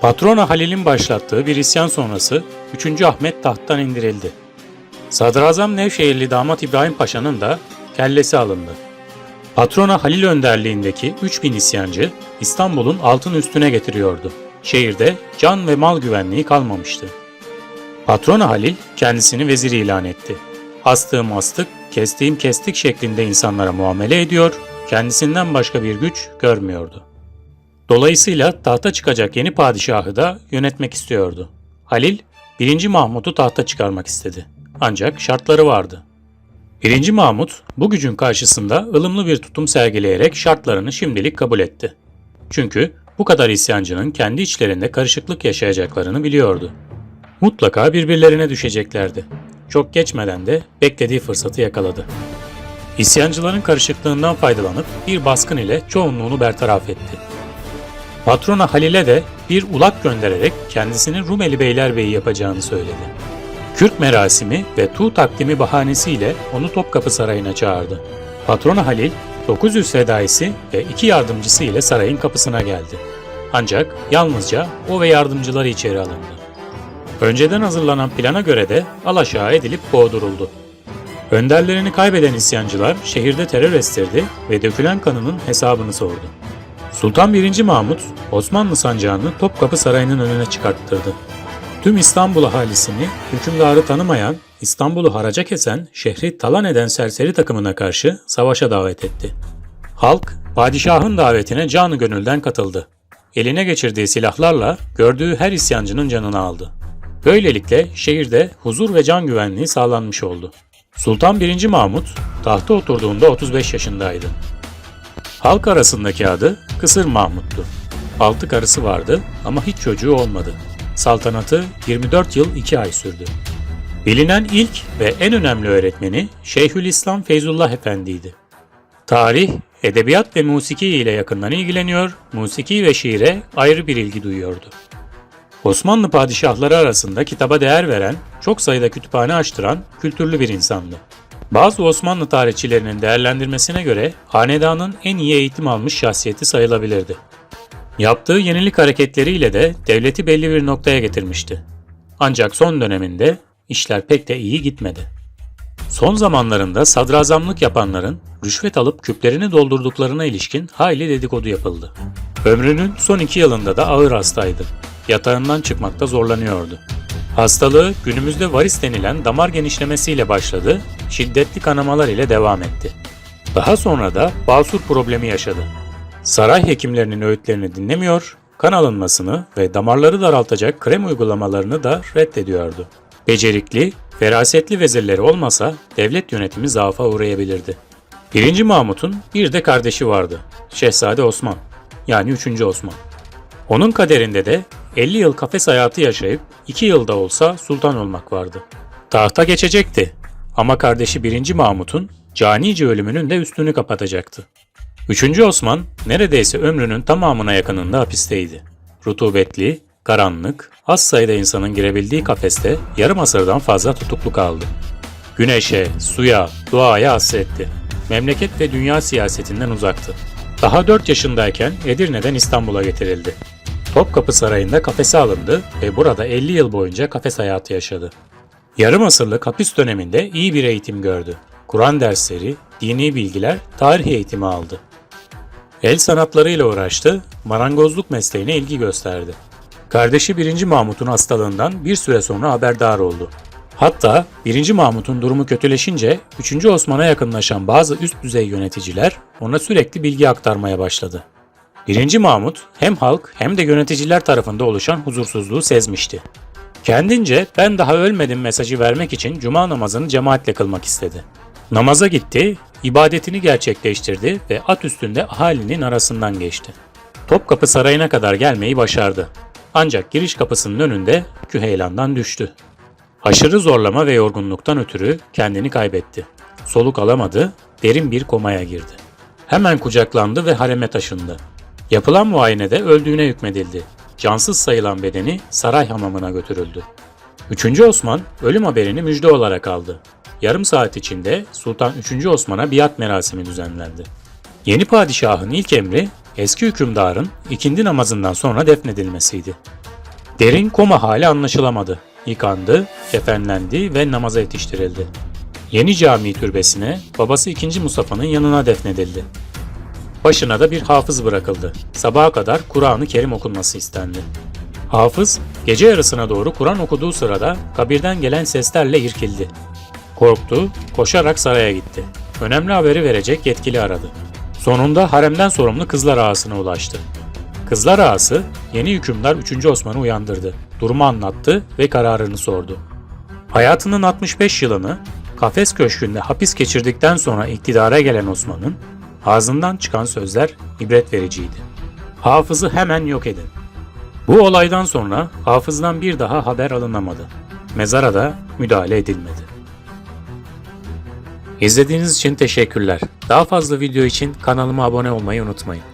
Patrona Halil'in başlattığı bir isyan sonrası 3. Ahmet tahttan indirildi. Sadrazam Nevşehirli damat İbrahim Paşa'nın da kellesi alındı. Patrona Halil önderliğindeki 3000 isyancı İstanbul'un altın üstüne getiriyordu. Şehirde can ve mal güvenliği kalmamıştı. Patrona Halil kendisini vezir ilan etti. Astığım astık, kestiğim kestik şeklinde insanlara muamele ediyor, kendisinden başka bir güç görmüyordu. Dolayısıyla tahta çıkacak yeni padişahı da yönetmek istiyordu. Halil, 1. Mahmut'u tahta çıkarmak istedi. Ancak şartları vardı. 1. Mahmut bu gücün karşısında ılımlı bir tutum sergileyerek şartlarını şimdilik kabul etti. Çünkü bu kadar isyancının kendi içlerinde karışıklık yaşayacaklarını biliyordu. Mutlaka birbirlerine düşeceklerdi. Çok geçmeden de beklediği fırsatı yakaladı. İsyancıların karışıklığından faydalanıp bir baskın ile çoğunluğunu bertaraf etti. Patrona Halil'e de bir ulak göndererek kendisini Rumeli Beylerbeyi yapacağını söyledi. Kürk merasimi ve tu takdimi bahanesiyle onu Topkapı Sarayı'na çağırdı. Patrona Halil, 900 fedaisi ve iki yardımcısı ile sarayın kapısına geldi. Ancak yalnızca o ve yardımcıları içeri alındı. Önceden hazırlanan plana göre de alaşağı edilip boğduruldu. Önderlerini kaybeden isyancılar şehirde terör estirdi ve dökülen kanının hesabını sordu. Sultan 1. Mahmut, Osmanlı sancağını Topkapı Sarayı'nın önüne çıkarttırdı. Tüm İstanbul ahalisini hükümdarı tanımayan, İstanbul'u haraca kesen, şehri talan eden serseri takımına karşı savaşa davet etti. Halk, padişahın davetine canı gönülden katıldı. Eline geçirdiği silahlarla gördüğü her isyancının canını aldı. Böylelikle şehirde huzur ve can güvenliği sağlanmış oldu. Sultan 1. Mahmut tahta oturduğunda 35 yaşındaydı. Halk arasındaki adı Kısır Mahmut'tu. Altı karısı vardı ama hiç çocuğu olmadı. Saltanatı 24 yıl 2 ay sürdü. Bilinen ilk ve en önemli öğretmeni Şeyhülislam Feyzullah Efendi'ydi. Tarih, edebiyat ve musiki ile yakından ilgileniyor, musiki ve şiire ayrı bir ilgi duyuyordu. Osmanlı padişahları arasında kitaba değer veren, çok sayıda kütüphane açtıran kültürlü bir insandı. Bazı Osmanlı tarihçilerinin değerlendirmesine göre hanedanın en iyi eğitim almış şahsiyeti sayılabilirdi. Yaptığı yenilik hareketleriyle de devleti belli bir noktaya getirmişti. Ancak son döneminde işler pek de iyi gitmedi. Son zamanlarında sadrazamlık yapanların rüşvet alıp küplerini doldurduklarına ilişkin hayli dedikodu yapıldı. Ömrünün son iki yılında da ağır hastaydı. Yatağından çıkmakta zorlanıyordu. Hastalığı günümüzde varis denilen damar genişlemesiyle başladı, şiddetli kanamalar ile devam etti. Daha sonra da basur problemi yaşadı. Saray hekimlerinin öğütlerini dinlemiyor, kan alınmasını ve damarları daraltacak krem uygulamalarını da reddediyordu. Becerikli, ferasetli vezirleri olmasa devlet yönetimi zaafa uğrayabilirdi. 1. Mahmut'un bir de kardeşi vardı. Şehzade Osman, yani 3. Osman. Onun kaderinde de 50 yıl kafes hayatı yaşayıp 2 yılda olsa sultan olmak vardı. Tahta geçecekti ama kardeşi 1. Mahmut'un canice ölümünün de üstünü kapatacaktı. 3. Osman neredeyse ömrünün tamamına yakınında hapisteydi. Rutubetli, karanlık, az sayıda insanın girebildiği kafeste yarım asırdan fazla tutuklu kaldı. Güneşe, suya, doğaya hasretti. Memleket ve dünya siyasetinden uzaktı. Daha 4 yaşındayken Edirne'den İstanbul'a getirildi. Topkapı Sarayı'nda kafese alındı ve burada 50 yıl boyunca kafes hayatı yaşadı. Yarım asırlık hapis döneminde iyi bir eğitim gördü. Kur'an dersleri, dini bilgiler, tarih eğitimi aldı. El sanatlarıyla uğraştı, marangozluk mesleğine ilgi gösterdi. Kardeşi 1. Mahmut'un hastalığından bir süre sonra haberdar oldu. Hatta 1. Mahmut'un durumu kötüleşince 3. Osman'a yakınlaşan bazı üst düzey yöneticiler ona sürekli bilgi aktarmaya başladı. 1. Mahmut hem halk hem de yöneticiler tarafında oluşan huzursuzluğu sezmişti. Kendince ben daha ölmedim mesajı vermek için cuma namazını cemaatle kılmak istedi. Namaza gitti, ibadetini gerçekleştirdi ve at üstünde ahalinin arasından geçti. Topkapı Sarayı'na kadar gelmeyi başardı. Ancak giriş kapısının önünde Küheylan'dan düştü. Aşırı zorlama ve yorgunluktan ötürü kendini kaybetti. Soluk alamadı, derin bir komaya girdi. Hemen kucaklandı ve hareme taşındı. Yapılan muayenede öldüğüne hükmedildi. Cansız sayılan bedeni saray hamamına götürüldü. 3. Osman ölüm haberini müjde olarak aldı. Yarım saat içinde Sultan 3. Osman'a biat merasimi düzenlendi. Yeni padişahın ilk emri eski hükümdarın ikindi namazından sonra defnedilmesiydi. Derin koma hali anlaşılamadı. Yıkandı, kefenlendi ve namaza yetiştirildi. Yeni cami türbesine babası 2. Mustafa'nın yanına defnedildi. Başına da bir hafız bırakıldı. Sabaha kadar Kur'an-ı Kerim okunması istendi. Hafız, gece yarısına doğru Kur'an okuduğu sırada kabirden gelen seslerle irkildi. Korktu, koşarak saraya gitti. Önemli haberi verecek yetkili aradı. Sonunda haremden sorumlu kızlar ağasına ulaştı. Kızlar ağası yeni hükümdar 3. Osman'ı uyandırdı. Durumu anlattı ve kararını sordu. Hayatının 65 yılını kafes köşkünde hapis geçirdikten sonra iktidara gelen Osman'ın ağzından çıkan sözler ibret vericiydi. Hafızı hemen yok edin. Bu olaydan sonra hafızdan bir daha haber alınamadı. Mezara da müdahale edilmedi. İzlediğiniz için teşekkürler. Daha fazla video için kanalıma abone olmayı unutmayın.